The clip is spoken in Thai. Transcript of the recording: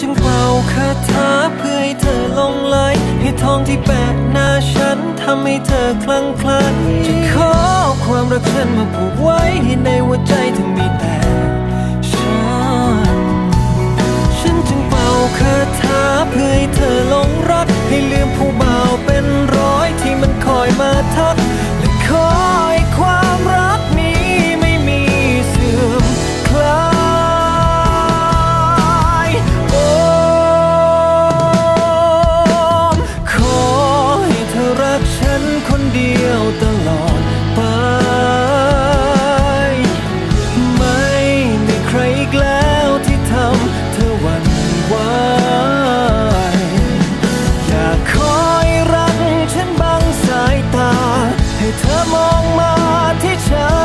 จึงเป่าคาถาเพื่อให้เธอลงไหลให้ทองที่แปะหน้าฉันทำให้เธอคลั่งไคล้จะขอความรักฉันมาผูกไว้ให้ในหัวใจเธอมี องมาที่ฉัน